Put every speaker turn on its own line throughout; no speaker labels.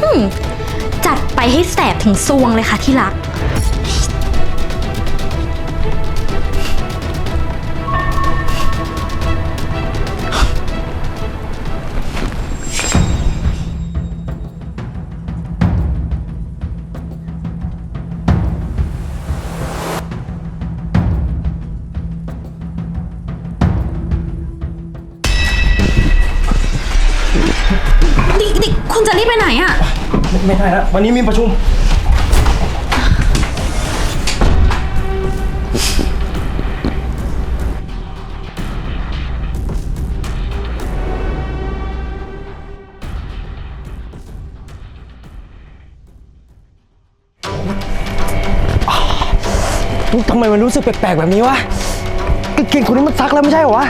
หือจัดไปให้แสบถึงซวงเลยค่ะที่รักดิดิ คุณจะรีบไปไหนอะ
ไม่ไม่ได้แล้ววันนี้มีประชุม ทำไมมันรู้สึกแปลกๆแบบนี้วะกางเกงคนนี้มันซักแล้วไม่ใช่เหรอวะ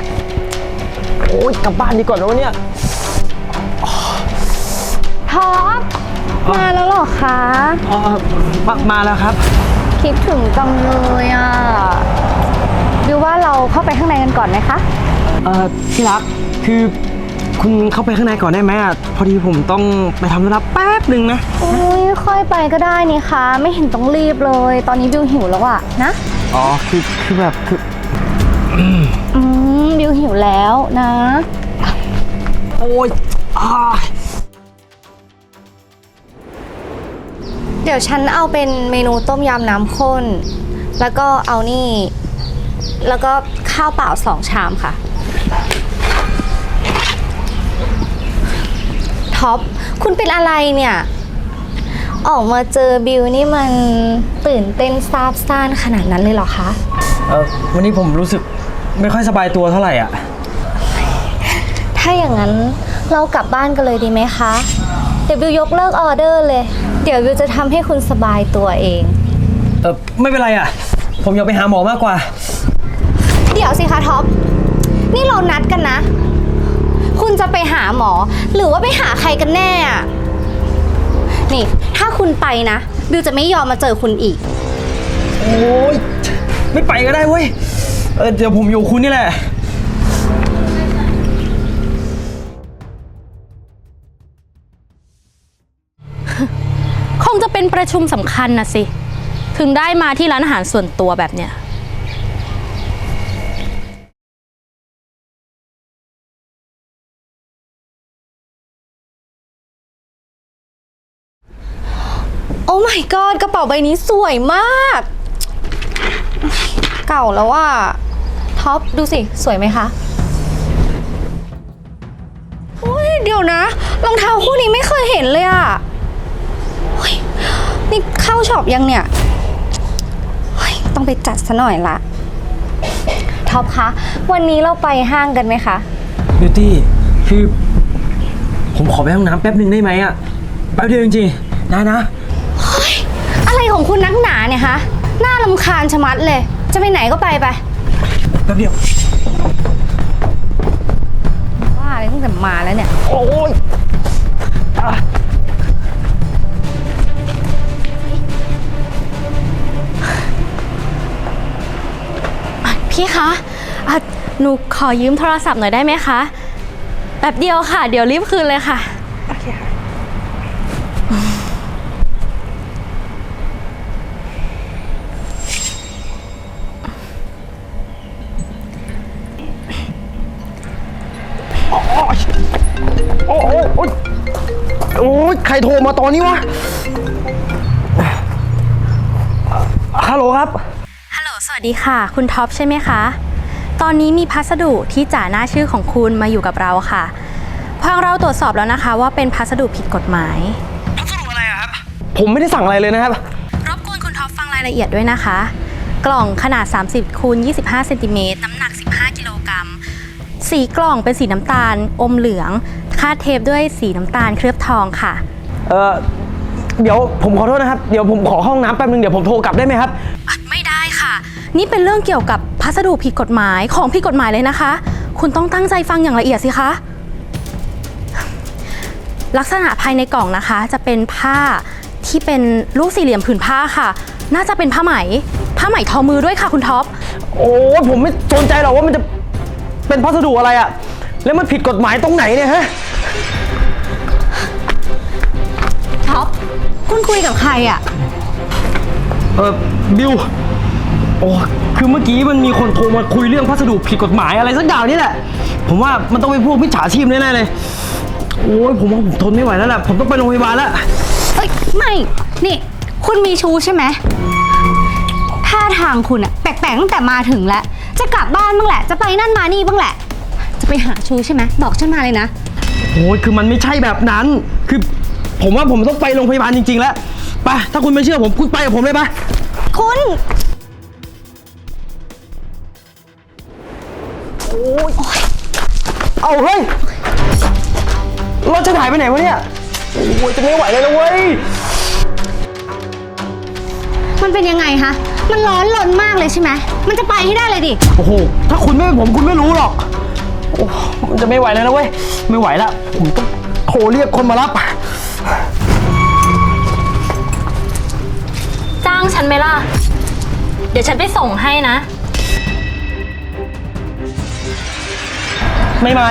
โอ๊ยกลับบ้านดีกว่อนนะวะเนี่ย
ท็อปมาแล้วเหรอคะ
อ๋อมามาแล้วครับ
คิดถึงจังเลยอะบิวว่าเราเข้าไปข้างในกันก่อนไหมคะ
เอ่อที่รักคือคุณเข้าไปข้างในก่อนได้ไหมอะพอดีผมต้องไปทำธุระแป๊บหนึ่งนะ
อุ้ยค่อยไปก็ได้นี่คะ ไม่เห็นต้องรีบเลย ตอนนี้บิวหิวแล้วอะนะ
อ๋อคือคือแบบคือ
อืมบิวหิวแล้วนะ
โอ๊ยอ่า
เดี๋ยวฉันเอาเป็นเมนูต้มยำน้ำข้น แล้วก็เอานี่ แล้วก็ข้าวเปล่าสองชามค่ะ ท็อป คุณเป็นอะไรเนี่ย ออกมาเจอบิวนี่มันตื่นเต้นซาบซ่านขนาดนั้นเลยเหรอคะ
เออวันนี้ผมรู้สึกไม่ค่อยสบายตัวเท่าไหร่อะ
ถ้าอย่างนั้นเรากลับบ้านกันเลยดีไหมคะ เดี๋ยวบิวยกเลิกออเดอร์เลย เดี๋ยวบิวจะทำให้คุณสบายตัวเอง
เออไม่เป็นไรอะ ผมอยากไปหาหมอมากกว่า
เดี๋ยวสิคะท็อป นี่เรานัดกันนะ คุณจะไปหาหมอ หรือว่าไปหาใครกันแน่อะนี่ ถ้าคุณไปนะ บิวจะไม่ยอมมาเจอคุณอีก
โอ๊ยไม่ไปก็ได้เว้ยเออเดี๋ยวผมอยู่คุณนี่แหละ
คงจะเป็นประชุมสำคัญนะสิ ถึงได้มาที่ร้านอาหารส่วนตัวแบบเนี้ย
โอ้ my god กระเป๋าใบนี้สวยมาก เก่าแล้วว่าท็อป ดูสิ สวยไหมคะโอ้ยเดี๋ยวนะรองเท้าคู่นี้ไม่เคยเห็นเลยอะ ยนี่เข้าช็อปยังเนี่ยเฮ้ยต้องไปจัดซะหน่อยละท็อปคะวันนี้เราไปห้างกันไหมคะ
บิวตี้คือ ผมขอไปห้องน้ำแป๊บหนึ่งได้ไหมอะแป๊บเดียวจริงๆนะนะ
อะไรของคุณนักหนาเนี่ยคะน่าลำคาญชะมัดเลย จะไปไหนก็ไปไป
แป๊บเดียว
ว่าอะไรตั้งแต่มาแล้วเนี่ย
โอ้ยอะ
พี่คะอะหนูขอยืมโทรศัพท์หน่อยได้ไหมคะแป๊บเดียวค่ะ เดี๋ยวรีบคืนเลยค่ะ
โอ้ยโอ้ยโอ้ยใครโทรมาตอนนี้วะ ฮัลโหลครับ
ฮัลโหลส วัสดีค่ะ คุณท็อปใช่ไหมคะ ตอนนี้มีพัสดุที่จ่าหน้าชื่อของคุณมาอยู่กับเราค่ะทางเราตรวจสอบแล้วนะคะว่าเป็นพัสดุผิดกฎหมาย
ผมไม่ได้สั่งอะไรเลยนะครับ
รบกวนคุณท็อปฟังรายละเอียดด้วยนะคะ กล่องขนาด 30คูณ25เซนติเมตรน้ำหนัก 15 กิโลกรัม สีกล่องเป็นสีน้ำตาล อมเหลือง คาดเทปด้วยสีน้ำตาลเคลือบทองค่ะ
เออเดี๋ยวผมขอโทษนะครับ เดี๋ยวผมขอห้องน้ำแป๊บนึงเดี๋ยวผมโทรกลับได้ไหมครับ
ไม่ได้ค่ะ นี่เป็นเรื่องเกี่ยวกับพัสดุผิดกฎหมายของผิดกฎหมายเลยนะคะ คุณต้องตั้งใจฟังอย่างละเอียดสิคะ ลักษณะภายในกล่องนะคะ จะเป็นผ้าที่เป็นรูปสี่เหลี่ยมผืนผ้าค่ะ น่าจะเป็นผ้าไหม ผ้าไหมทอมือด้วยค่ะคุณท็อป
โอ้ยผมไม่สนใจหรอกว่ามันจะเป็นพัสดุอะไรอะแล้วมันผิดกฎหมายตรงไหนเนี่ยฮะ
ท็อป คุณคุยกับใครอะ
เออบิว โอ้คือเมื่อกี้มันมีคนโทรมาคุยเรื่องพัสดุผิดกฎหมายอะไรสักอย่างนี่แหละ ผมว่ามันต้องเป็นพวกมิจฉาชีพแน่ๆเลย โอ้ยผมว่าผมทนไม่ไหวแล้วแหละผมต้องไปโรงพยาบาลแล้ว
เอ้ยไม่ นี่ คุณมีชู้ใช่ไหมท่าทางคุณอะแปลกๆตั้งแต่มาถึงแล้ว จะกลับบ้านบ้างแหละ จะไปนั่นมานี่บ้างแหละ จะไปหาชู้ใช่ไหมบอกฉันมาเลยนะ
โอ้ยคือมันไม่ใช่แบบนั้น คือผมว่าผมต้องไปโรงพยาบาลจริง ๆ แล้ว ไป ถ้าคุณไม่เชื่อผมคุณไปกับผมเลยปะ
คุณ
เอาเฮ้ยรถจะหายไปไหนวะเนี่ยโอ้ยจะไม่ไหวเลยนะเว้ย
มันเป็นยังไงคะ มันร้อนรนมากเลยใช่ไหม มันจะไปให้ได้เลยดิ
โอ้โหถ้าคุณไม่เป็นผมคุณไม่รู้หรอกโอ้มันจะไม่ไหวแล้วนะเว้ยไม่ไหวละผมต้องโทรเรียกคนมารับ
จ้างฉันไหมล่ะ เดี๋ยวฉันไปส่งให้นะ
ไม่ไม่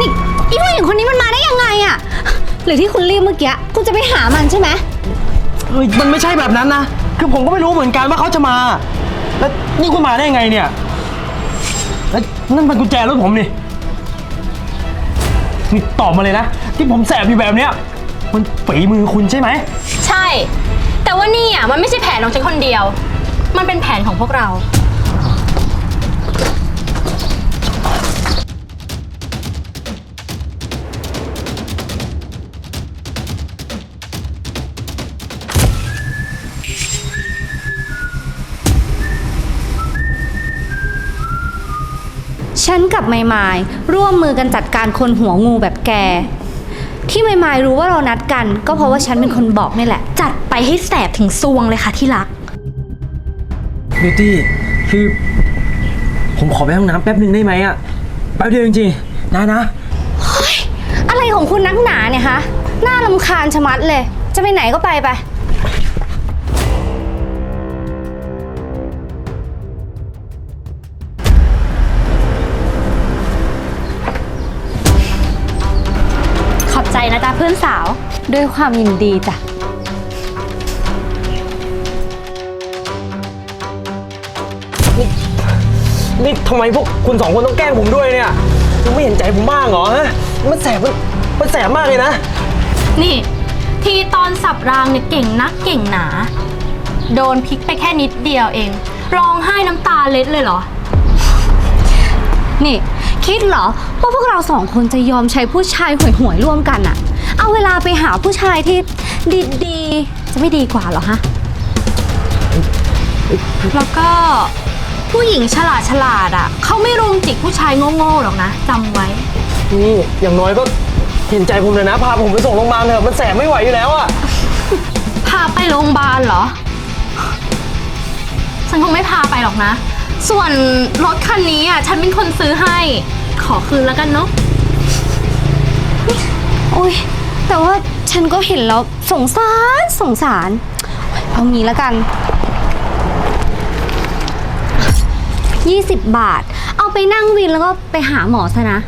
นี่อีผู้หญิงคนนี้มันมาได้ยังไงอะหรือที่คุณรีบเมื่อกี้คุณจะไปหามันใช่ไหม
เฮ้ยมันไม่ใช่แบบนั้นนะ คือผมก็ไม่รู้เหมือนกันว่าเขาจะมา แล้วนี่คุณมาได้ยังไงเนี่ยแล้วนั่นมันกุญแจรถผมนี่นี่ตอบมาเลยนะ ที่ผมแสบอยู่แบบเนี้ยมันฝีมือคุณใช่ไหม
ใช่ แต่ว่านี่อะมันไม่ใช่แผนของฉันคนเดียว มันเป็นแผนของพวกเรา
ฉันกับไมมายร่วมมือกันจัดการคนหัวงูแบบแก ที่ไมมายรู้ว่าเรานัดกัน ก็เพราะว่าฉันเป็นคนบอกนี่แหละ
จัดไปให้แสบถึงซวงเลยค่ะที่รัก
บิวตี้คือผมขอไปห้องน้ำแป๊บหนึ่งได้ไหมอะแป๊บเดียวจริงๆนะนะ
อะไรของคุณนักหนาเนี่ยคะน่าลำคาญชะมัดเลย จะไปไหนก็ไปไป
นะจ๊ะเพื่อนสาว
ด้วยความยินดีจ้ะ
นี่ทำไมพวกคุณสองคนต้องแกล้งผมด้วยเนี่ยยังไม่เห็นใจผมบ้างเหรอฮะมันแสบมันมันแสบมากเลยนะ
นี่ ทีตอนสับรางเนี่ยเก่งนักเก่งหนา โดนพลิกไปแค่นิดเดียวเอง ร้องไห้น้ำตาเล็ดเลยเหรอ
นี่ คิดเหรอว่าพวกเราสองคนจะยอมใช้ผู้ชายห่วยๆร่วมกันอะเอาเวลาไปหาผู้ชายที่ดีๆ จะไม่ดีกว่าเหรอฮะ
แล้วก็ผู้หญิงฉลาดฉลาดๆอะเขาไม่รุมจิกผู้ชายโง่ๆหรอกนะจำไว้
นี่อย่างน้อยก็เห็นใจผมเลยนะ พาผมไปส่งโรงพยาบาลเถอะมันแสบไม่ไหวอยู่แล้วอะ
พาไปโรงพยาบาลเหรอ ฉันคงไม่พาไปหรอกนะ ส่วนรถคันนี้อะฉันเป็นคนซื้อให้ ขอคืนแล้วกันเนาะ
โอ้ยแต่ว่าฉันก็เห็นแล้วสงสารสงสาร เอางี้แล้วกัน 20 บาท เอาไปนั่งวินแล้วก็ไปหาหมอซะนะ